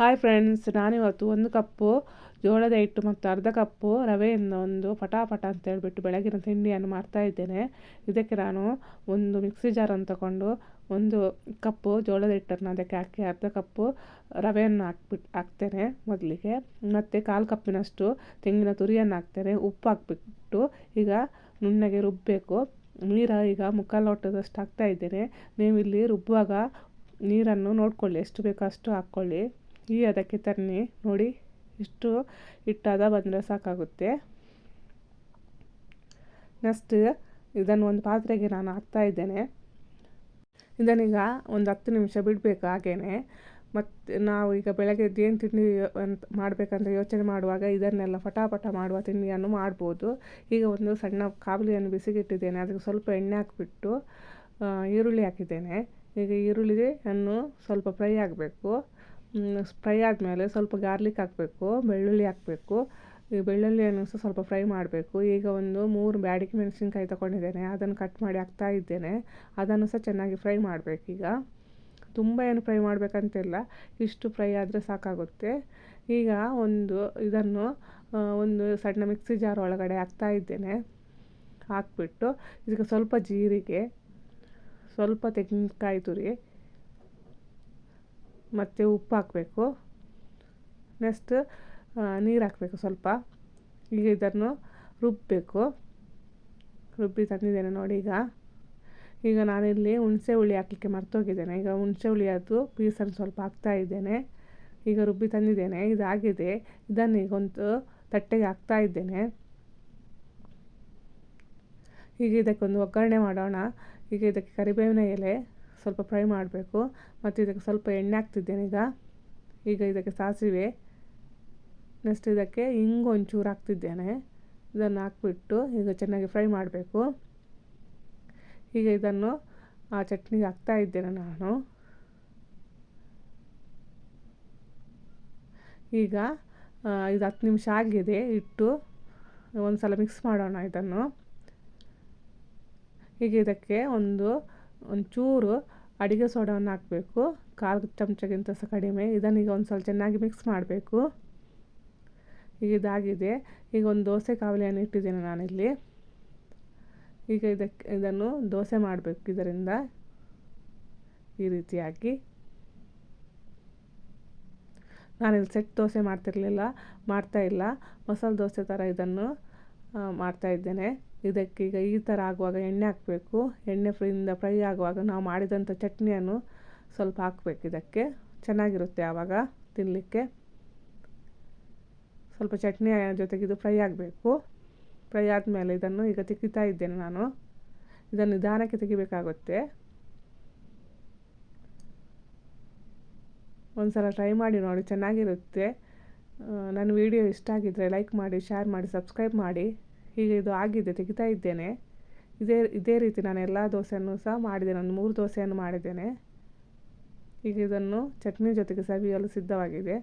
Hi friends ನಾನಿವತ್ತು ಒಂದು ಕಪ್ಪು, ಜೋಳದ ಹಿಟ್ಟು ಮತ್ತು ಅರ್ಧ ಕಪ್ಪು ರವೆಯಿಂದ ಒಂದು ಪಟಾಪಟ ಅಂತ ಹೇಳಿಬಿಟ್ಟು ಬೆಳಗಿನ ತಿಂಡಿಯನ್ನು ಮಾಡ್ತಾ ಇದ್ದೇನೆ. ಇದಕ್ಕೆ ನಾನು ಒಂದು ಮಿಕ್ಸಿ ಜಾರನ್ನು ತಗೊಂಡು ಒಂದು ಕಪ್ಪು ಜೋಳದ ಹಿಟ್ಟನ್ನು ಅದಕ್ಕೆ ಹಾಕಿ ಅರ್ಧ ಕಪ್ಪು ರವೆಯನ್ನು ಹಾಕ್ಬಿಟ್ಟು ಹಾಕ್ತೇನೆ ಮೊದಲಿಗೆ. ಮತ್ತು ಕಾಲು ಕಪ್ಪಿನಷ್ಟು ತೆಂಗಿನ ತುರಿಯನ್ನು ಹಾಕ್ತೇನೆ. ಉಪ್ಪು ಹಾಕ್ಬಿಟ್ಟು ಈಗ ನುಣ್ಣಗೆ ರುಬ್ಬಬೇಕು ನೀರು ಈಗ ಮುಕ್ಕಾಲು ಲೋಟದಷ್ಟು ಹಾಕ್ತಾ ಇದ್ದೇನೆ. ನೀವು ಇಲ್ಲಿ ರುಬ್ಬುವಾಗ ನೀರನ್ನು ನೋಡ್ಕೊಳ್ಳಿ, ಎಷ್ಟು ಬೇಕೋ ಅಷ್ಟು ಹಾಕ್ಕೊಳ್ಳಿ. ಈ ಅದಕ್ಕೆ ತನ್ನಿ. ನೋಡಿ, ಇಷ್ಟು ಹಿಟ್ಟಾದ ಬಂದರೆ ಸಾಕಾಗುತ್ತೆ. ನೆಕ್ಸ್ಟ್ ಇದನ್ನು ಒಂದು ಪಾತ್ರೆಗೆ ನಾನು ಹಾಕ್ತಾ ಇದ್ದೇನೆ. ಇದನ್ನೀಗ ಒಂದು ಹತ್ತು ನಿಮಿಷ ಬಿಡಬೇಕು ಹಾಗೇ ಮತ್ತು ನಾವು ಈಗ ಬೆಳಗ್ಗೆ ಏನು ತಿಂಡಿ ಅಂತ ಮಾಡಬೇಕಂತ ಯೋಚನೆ ಮಾಡುವಾಗ ಇದನ್ನೆಲ್ಲ ಪಟಾಪಟ ಮಾಡುವ ತಿಂಡಿಯನ್ನು ಮಾಡ್ಬೋದು. ಈಗ ಒಂದು ಸಣ್ಣ ಕಾಬಲಿಯನ್ನು ಬಿಸಿಗಿಟ್ಟಿದ್ದೇನೆ. ಅದಕ್ಕೆ ಸ್ವಲ್ಪ ಎಣ್ಣೆ ಹಾಕಿಬಿಟ್ಟು ಈರುಳ್ಳಿ ಹಾಕಿದ್ದೇನೆ. ಈಗ ಈರುಳ್ಳಿಯನ್ನು ಸ್ವಲ್ಪ ಫ್ರೈ ಆಗಬೇಕು. ಫ್ರೈ ಆದಮೇಲೆ ಸ್ವಲ್ಪ ಗಾರ್ಲಿಕ್ ಹಾಕಬೇಕು, ಬೆಳ್ಳುಳ್ಳಿ ಹಾಕಬೇಕು. ಈ ಬೆಳ್ಳುಳ್ಳಿಯನ್ನು ಸಹ ಸ್ವಲ್ಪ ಫ್ರೈ ಮಾಡಬೇಕು. ಈಗ ಒಂದು ಮೂರು ಬ್ಯಾಡಿಗೆ ಮೆಣಸಿನ್ಕಾಯಿ ತೊಗೊಂಡಿದ್ದೇನೆ. ಅದನ್ನು ಕಟ್ ಮಾಡಿ ಹಾಕ್ತಾ ಇದ್ದೇನೆ. ಅದನ್ನು ಸಹ ಚೆನ್ನಾಗಿ ಫ್ರೈ ಮಾಡಬೇಕೀಗ ತುಂಬ ಏನು ಫ್ರೈ ಮಾಡಬೇಕಂತಿಲ್ಲ. ಇಷ್ಟು ಫ್ರೈ ಆದರೆ ಸಾಕಾಗುತ್ತೆ. ಈಗ ಒಂದು ಇದನ್ನು ಒಂದು ಸಣ್ಣ ಮಿಕ್ಸಿ ಜಾರ್ ಒಳಗಡೆ ಹಾಕ್ತಾ ಇದ್ದೇನೆ. ಹಾಕ್ಬಿಟ್ಟು, ಇದಕ್ಕೆ ಸ್ವಲ್ಪ ಜೀರಿಗೆ, ಸ್ವಲ್ಪ ತೆಂಗಿನಕಾಯಿ ತುರಿ ಮತ್ತು ಉಪ್ಪು ಹಾಕಬೇಕು. ನೆಕ್ಸ್ಟ್ ನೀರು ಹಾಕಬೇಕು ಸ್ವಲ್ಪ. ಈಗ ಇದನ್ನು ರುಬ್ಬಬೇಕು ರುಬ್ಬಿ ತಂದಿದ್ದೇನೆ ನೋಡಿ ಈಗ. ಈಗ ನಾನಿಲ್ಲಿ ಹುಣಸೆ ಹುಳಿ ಹಾಕಲಿಕ್ಕೆ ಮರ್ತೋಗಿದ್ದೇನೆ. ಈಗ ಹುಣಸೆ ಹುಳಿ ಅದು ಪೀಸನ್ನು ಸ್ವಲ್ಪ ಹಾಕ್ತಾ ಇದ್ದೇನೆ. ಈಗ ರುಬ್ಬಿ ತಂದಿದ್ದೇನೆ. ಇದಾಗಿದೆ. ಇದನ್ನು ಈಗ ಒಂದು ತಟ್ಟೆಗೆ ಹಾಕ್ತಾ ಇದ್ದೇನೆ. ಈಗ ಇದಕ್ಕೊಂದು ಒಗ್ಗರಣೆ ಮಾಡೋಣ. ಈಗ ಇದಕ್ಕೆ ಕರಿಬೇವಿನ ಎಲೆ. ಸ್ವಲ್ಪ ಫ್ರೈ ಮಾಡಬೇಕು. ಮತ್ತು ಇದಕ್ಕೆ ಸ್ವಲ್ಪ ಎಣ್ಣೆ ಹಾಕ್ತಿದ್ದೇನೆ ಈಗ. ಈಗ ಇದಕ್ಕೆ ಸಾಸಿವೆ. ನೆಕ್ಸ್ಟ್ ಇದಕ್ಕೆ ಹಿಂಗು ಒಂಚೂರು ಹಾಕ್ತಿದ್ದೇನೆ. ಇದನ್ನು ಹಾಕ್ಬಿಟ್ಟು ಈಗ ಚೆನ್ನಾಗಿ ಫ್ರೈ ಮಾಡಬೇಕು. ಈಗ ಇದನ್ನು ಆ ಚಟ್ನಿಗೆ ಹಾಕ್ತಾ ಇದ್ದೇನೆ ನಾನು. ಈಗ ಇದು ಹತ್ತು ನಿಮಿಷ ಆಗಿದೆ ಇಟ್ಟು ಒಂದು ಸಲ ಮಿಕ್ಸ್ ಮಾಡೋಣ ಇದನ್ನು. ಈಗ ಇದಕ್ಕೆ ಒಂದು ಒಂಚೂರು ಅಡುಗೆ ಸೋಡವನ್ನು ಹಾಕಬೇಕು. ಕಾಲು ಚಮಚಗಿಂತ ಸಹ ಕಡಿಮೆ. ಇದನ್ನೀಗ ಒಂದು ಸ್ವಲ್ಪ ಚೆನ್ನಾಗಿ ಮಿಕ್ಸ್ ಮಾಡಬೇಕು. ಈಗ ಇದಾಗಿದೆ. ಈಗ ಒಂದು ದೋಸೆ ಕಾವಲಿಯನ್ನು ಇಟ್ಟಿದ್ದೇನೆ ನಾನಿಲ್ಲಿ. ಈಗ ಇದಕ್ಕೆ ಇದನ್ನು ದೋಸೆ ಮಾಡಬೇಕು ಇದರಿಂದ. ಈ ರೀತಿಯಾಗಿ. ನಾನಿಲ್ಲಿ ಸೆಟ್ ದೋಸೆ ಮಾಡ್ತಿರಲಿಲ್ಲ, ಮಾಡ್ತಾ ಇಲ್ಲ. ಮಸಾಲೆ ದೋಸೆ ಥರ ಇದನ್ನು ಮಾಡ್ತಾ ಇದ್ದೇನೆ. ಇದಕ್ಕೀಗ ಈ ಥರ ಆಗುವಾಗ ಎಣ್ಣೆ ಹಾಕಬೇಕು. ಎಣ್ಣೆ ಫ್ರೈಯಿಂದ ಫ್ರೈ ಆಗುವಾಗ ನಾವು ಮಾಡಿದಂಥ ಚಟ್ನಿಯನ್ನು ಸ್ವಲ್ಪ ಹಾಕ್ಬೇಕು ಇದಕ್ಕೆ. ಚೆನ್ನಾಗಿರುತ್ತೆ ಆವಾಗ ತಿನ್ನಲಿಕ್ಕೆ. ಸ್ವಲ್ಪ ಚಟ್ನಿ ಜೊತೆಗೆ ಇದು ಫ್ರೈ ಆಗಬೇಕು. ಫ್ರೈ ಆದಮೇಲೆ ಇದನ್ನು ಈಗ ತೆಗಿತಾ ಇದ್ದೇನೆ ನಾನು. ಇದನ್ನು ನಿಧಾನಕ್ಕೆ ತೆಗಿಬೇಕಾಗುತ್ತೆ. ಒಂದು ಸಲ ಟ್ರೈ ಮಾಡಿ ನೋಡಿ, ಚೆನ್ನಾಗಿರುತ್ತೆ. ನನ್ನ ವಿಡಿಯೋ ಇಷ್ಟ ಆಗಿದ್ದರೆ ಲೈಕ್ ಮಾಡಿ, ಶೇರ್ ಮಾಡಿ, ಸಬ್ಸ್ಕ್ರೈಬ್ ಮಾಡಿ. ಹೀಗೆ ಇದು ಆಗಿದೆ, ತೆಗಿತಾ ಇದ್ದೇನೆ. ಇದೇ ಇದೇ ರೀತಿ ನಾನು ಎಲ್ಲ ದೋಸೆಯನ್ನು ಸಹ ಮಾಡಿದ್ದೇನೆ, ಒಂದು ಮೂರು ದೋಸೆಯನ್ನು ಮಾಡಿದ್ದೇನೆ. ಈಗ ಇದನ್ನು ಚಟ್ನಿ ಜೊತೆಗೆ ಸವಿಯಲು ಸಿದ್ಧವಾಗಿದೆ.